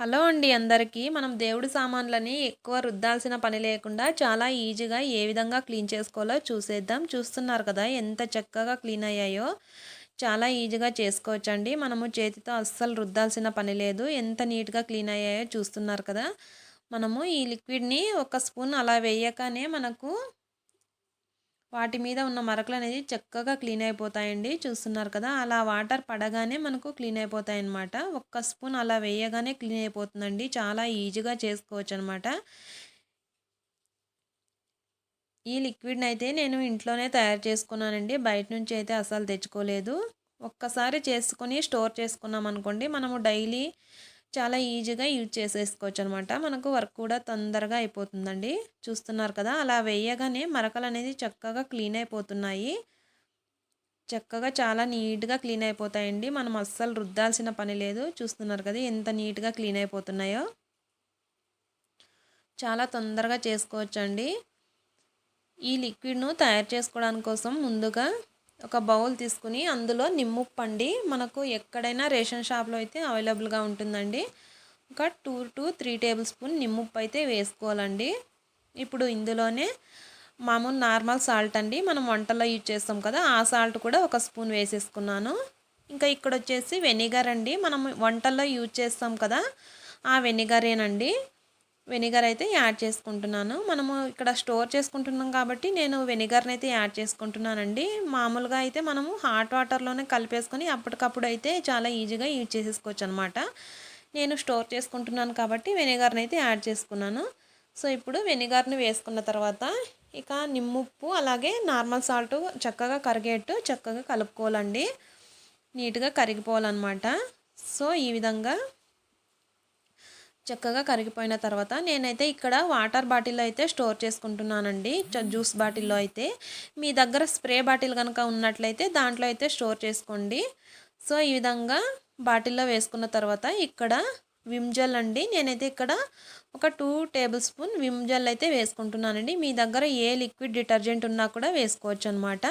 Hello అండి అందరికీ. మనం దేవుడి సామాన్లని ఎక్కువ రుద్దాల్సిన పని లేకుండా చాలా ఈజీగా ఏ విధంగా క్లీన్ చేసుకోవాలో చూసేద్దాం. చూస్తున్నారు కదా ఎంత చక్కగా క్లీన్ అయ్యాయో. చాలా ఈజీగా చేసుకోవచ్చండి. మనము చేతితో అస్సలు రుద్దాల్సిన పని లేదు. ఎంత నీట్గా క్లీన్ అయ్యాయో చూస్తున్నారు కదా. మనము ఈ లిక్విడ్ని ఒక స్పూన్ అలా వేయగానే మనకు వాటి మీద ఉన్న మరకలు అనేది చక్కగా క్లీన్ అయిపోతాయండి. చూస్తున్నారు కదా అలా వాటర్ పడగానే మనకు క్లీన్ అయిపోతాయి అనమాట ఒక్క స్పూన్ అలా వేయగానే క్లీన్ అయిపోతుందండి. చాలా ఈజీగా చేసుకోవచ్చు అనమాట ఈ లిక్విడ్ని అయితే నేను ఇంట్లోనే తయారు చేసుకున్నానండి. బయట నుంచి అయితే అసలు తెచ్చుకోలేదు. ఒక్కసారి చేసుకొని స్టోర్ చేసుకున్నాం అనుకోండి మనము డైలీ చాలా ఈజీగా యూజ్ చేసేసుకోవచ్చు అనమాట మనకు వర్క్ కూడా తొందరగా అయిపోతుందండి. చూస్తున్నారు కదా అలా వేయగానే మరకలు అనేది చక్కగా క్లీన్ అయిపోతున్నాయి. చక్కగా చాలా నీట్గా క్లీన్ అయిపోతాయండి. మనం అస్సలు రుద్దాల్సిన పని లేదు. చూస్తున్నారు కదా ఎంత నీట్గా క్లీన్ అయిపోతున్నాయో. చాలా తొందరగా చేసుకోవచ్చండి. ఈ లిక్విడ్ను తయారు చేసుకోవడానికి కోసం ముందుగా ఒక బౌల్ తీసుకుని అందులో నిమ్ముప్పండి మనకు ఎక్కడైనా రేషన్ షాప్లో అయితే అవైలబుల్గా ఉంటుందండి. ఒక two to three table spoon నిమ్ముప్పు అయితే వేసుకోవాలండి. ఇప్పుడు ఇందులోనే మామూలు నార్మల్ సాల్ట్ అండి. మనం వంటల్లో యూజ్ చేస్తాం కదా ఆ సాల్ట్ కూడా ఒక స్పూన్ వేసేసుకున్నాను. ఇంకా ఇక్కడ వచ్చేసి వెనిగర్ అండి. మనం వంటల్లో యూజ్ చేస్తాం కదా ఆ వెనిగరేనండి. వెనిగర్ అయితే యాడ్ చేసుకుంటున్నాను. మనము ఇక్కడ స్టోర్ చేసుకుంటున్నాం కాబట్టి నేను వెనిగర్ని అయితే యాడ్ చేసుకుంటున్నానండి. మామూలుగా అయితే మనము హాట్ వాటర్లోనే కలిపేసుకొని అప్పటికప్పుడు అయితే చాలా ఈజీగా యూజ్ చేసేసుకోవచ్చు అనమాట నేను స్టోర్ చేసుకుంటున్నాను కాబట్టి వెనిగర్ని అయితే యాడ్ చేసుకున్నాను. సో ఇప్పుడు వెనిగర్ని వేసుకున్న తర్వాత ఇక నిమ్ముప్పు అలాగే నార్మల్ సాల్ట్ చక్కగా కరిగేట్టు చక్కగా కలుపుకోవాలండి. నీట్గా కరిగిపోవాలన్నమాట. సో ఈ విధంగా చక్కగా కరిగిపోయిన తర్వాత నేనైతే ఇక్కడ వాటర్ బాటిల్లో అయితే స్టోర్ చేసుకుంటున్నానండి. జ్యూస్ బాటిల్లో అయితే. మీ దగ్గర స్ప్రే బాటిల్ కనుక ఉన్నట్లయితే దాంట్లో అయితే స్టోర్ చేసుకోండి. సో ఈ విధంగా బాటిల్లో వేసుకున్న తర్వాత ఇక్కడ విమ్ జెల్ అండి. నేనైతే ఇక్కడ ఒక two table spoon Vim gel అయితే వేసుకుంటున్నానండి. మీ దగ్గర ఏ లిక్విడ్ డిటర్జెంట్ ఉన్నా కూడా వేసుకోవచ్చు అనమాట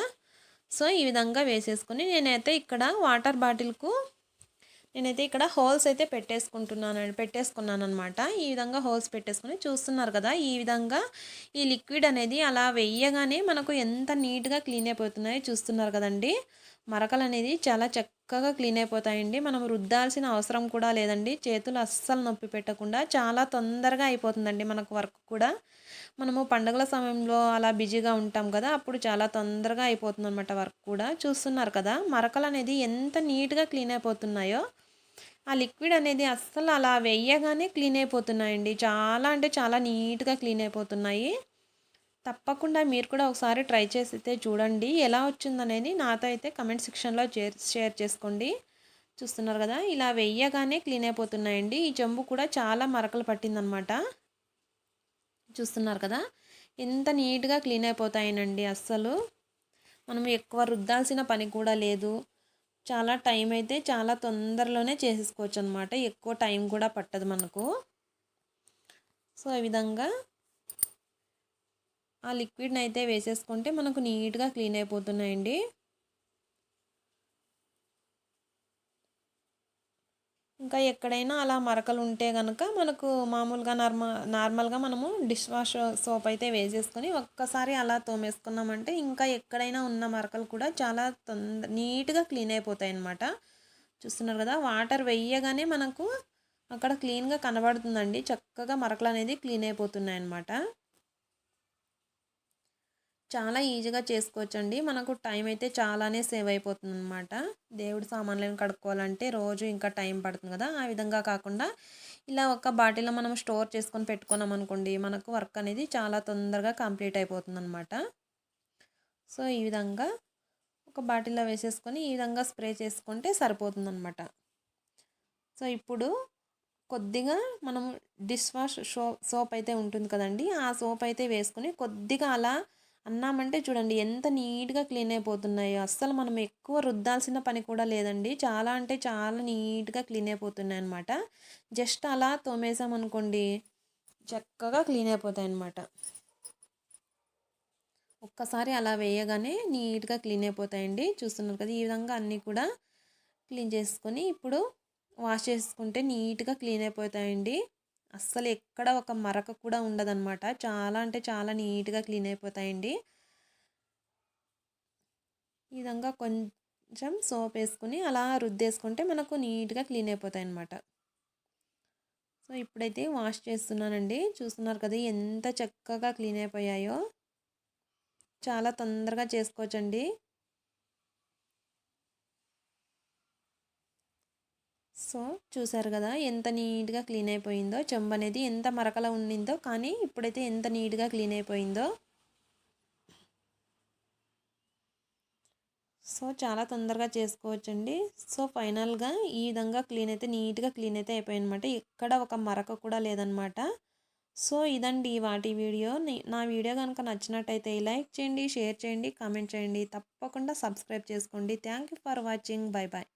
సో ఈ విధంగా వేసేసుకుని నేనైతే ఇక్కడ వాటర్ బాటిల్కు నేనైతే ఇక్కడ హోల్స్ అయితే పెట్టేసుకుంటున్నాను పెట్టేసుకున్నాను అనమాట ఈ విధంగా హోల్స్ పెట్టేసుకుని చూస్తున్నారు కదా ఈ విధంగా ఈ లిక్విడ్ అనేది అలా వెయ్యగానే మనకు ఎంత నీట్గా క్లీన్ అయిపోతున్నాయో చూస్తున్నారు కదండి. మరకలు అనేది చాలా చక్కగా క్లీన్ అయిపోతాయండి. మనం రుద్దాల్సిన అవసరం కూడా లేదండి. చేతులు అస్సలు నొప్పి పెట్టకుండా చాలా తొందరగా అయిపోతుందండి మనకు వర్క్ కూడా. మనము పండుగల సమయంలో అలా బిజీగా ఉంటాం కదా అప్పుడు చాలా తొందరగా అయిపోతుంది అనమాట వర్క్ కూడా. చూస్తున్నారు కదా మరకలు అనేది ఎంత నీట్గా క్లీన్ అయిపోతున్నాయో ఆ లిక్విడ్ అనేది అస్సలు అలా వేయగానే క్లీన్ అయిపోతున్నాయండి. చాలా అంటే చాలా నీట్గా క్లీన్ అయిపోతున్నాయి. తప్పకుండా మీరు కూడా ఒకసారి ట్రై చేసితే చూడండి. ఎలా వచ్చిందనేది నాతో అయితే కమెంట్ సెక్షన్లో షేర్ చేసుకోండి. చూస్తున్నారు కదా ఇలా వెయ్యగానే క్లీన్ అయిపోతున్నాయండి. ఈ జంబు కూడా చాలా మరకలు పట్టిందనమాట. చూస్తున్నారు కదా ఎంత నీట్గా క్లీన్ అయిపోతాయనండి అస్సలు. మనం ఎక్కువ రుద్దాల్సిన పని కూడా లేదు. చాలా టైం అయితే చాలా తొందరలోనే చేసేసుకోవచ్చు అనమాట ఎక్కువ టైం కూడా పట్టదు మనకు. సో ఈ విధంగా ఆ లిక్విడ్ని అయితే వేసేసుకుంటే మనకు నీట్గా క్లీన్ అయిపోతున్నాయండి. ఇంకా ఎక్కడైనా అలా మరకలు ఉంటే కనుక మనకు మామూలుగా నార్మల్ నార్మల్గా మనము డిష్ వాష్ సోప్ అయితే వేసేసుకొని ఒక్కసారి అలా తోమేసుకున్నామంటే ఇంకా ఎక్కడైనా ఉన్న మరకలు కూడా చాలా తొందర నీట్గా క్లీన్ అయిపోతాయి అన్నమాట చూస్తున్నారు కదా వాటర్ వెయ్యగానే మనకు అక్కడ క్లీన్గా కనబడుతుందండి. చక్కగా మరకలు అనేది క్లీన్ అయిపోతున్నాయి అన్నమాట చాలా ఈజీగా చేసుకోవచ్చండి. మనకు టైం అయితే చాలానే సేవ్ అయిపోతుంది అనమాట దేవుడి సామాన్లను కడుక్కోవాలంటే రోజు ఇంకా టైం పడుతుంది కదా. ఆ విధంగా కాకుండా ఇలా ఒక బాటిల్లో మనం స్టోర్ చేసుకొని పెట్టుకున్నాం అనుకోండి మనకు వర్క్ అనేది చాలా తొందరగా కంప్లీట్ అయిపోతుంది అనమాట సో ఈ విధంగా ఒక బాటిల్లో వేసేసుకొని ఈ విధంగా స్ప్రే చేసుకుంటే సరిపోతుంది అనమాట సో ఇప్పుడు కొద్దిగా మనం డిష్ వాష్ సోప్ అయితే ఉంటుంది కదండి. ఆ సోప్ అయితే వేసుకొని కొద్దిగా అలా అన్నామంటే చూడండి ఎంత నీట్గా క్లీన్ అయిపోతున్నాయో. అస్సలు మనం ఎక్కువ రుద్దాల్సిన పని కూడా లేదండి. చాలా అంటే చాలా నీట్గా క్లీన్ అయిపోతున్నాయి అనమాట జస్ట్ అలా తోమేసామనుకోండి చక్కగా క్లీన్ అయిపోతాయి అనమాట ఒక్కసారి అలా వేయగానే నీట్గా క్లీన్ అయిపోతాయండి. చూస్తున్నారు కదా ఈ విధంగా అన్నీ కూడా క్లీన్ చేసుకొని ఇప్పుడు వాష్ చేసుకుంటే నీట్గా క్లీన్ అయిపోతాయండి. అస్సలు ఎక్కడ ఒక మరక కూడా ఉండదన్నమాట. చాలా అంటే చాలా నీట్గా క్లీన్ అయిపోతాయండి. ఈ విధంగా కొంచెం సోప్ వేసుకుని అలా రుద్దేసుకుంటే మనకు నీట్గా క్లీన్ అయిపోతాయి అన్నమాట సో ఇప్పుడైతే వాష్ చేస్తున్నానండి. చూస్తున్నారు కదా ఎంత చక్కగా క్లీన్ అయిపోయాయో. చాలా తొందరగా చేసుకోవచ్చండి. సో చూసారు కదా ఎంత నీట్గా క్లీన్ అయిపోయిందో. చెంబు అనేది ఎంత మరకలా ఉండిందో కానీ ఇప్పుడైతే ఎంత నీట్గా క్లీన్ అయిపోయిందో. సో చాలా తొందరగా చేసుకోవచ్చండి. సో ఫైనల్గా ఈ విధంగా క్లీన్ అయితే నీట్గా క్లీన్ అయితే అయిపోయింది అనమాట ఎక్కడ ఒక మరక కూడా లేదనమాట సో ఇదండి వాటి వీడియో. నా వీడియో కనుక నచ్చినట్టయితే లైక్ చేయండి షేర్ చేయండి కామెంట్ చేయండి. తప్పకుండా సబ్స్క్రైబ్ చేసుకోండి. Thank you for watching. Bye bye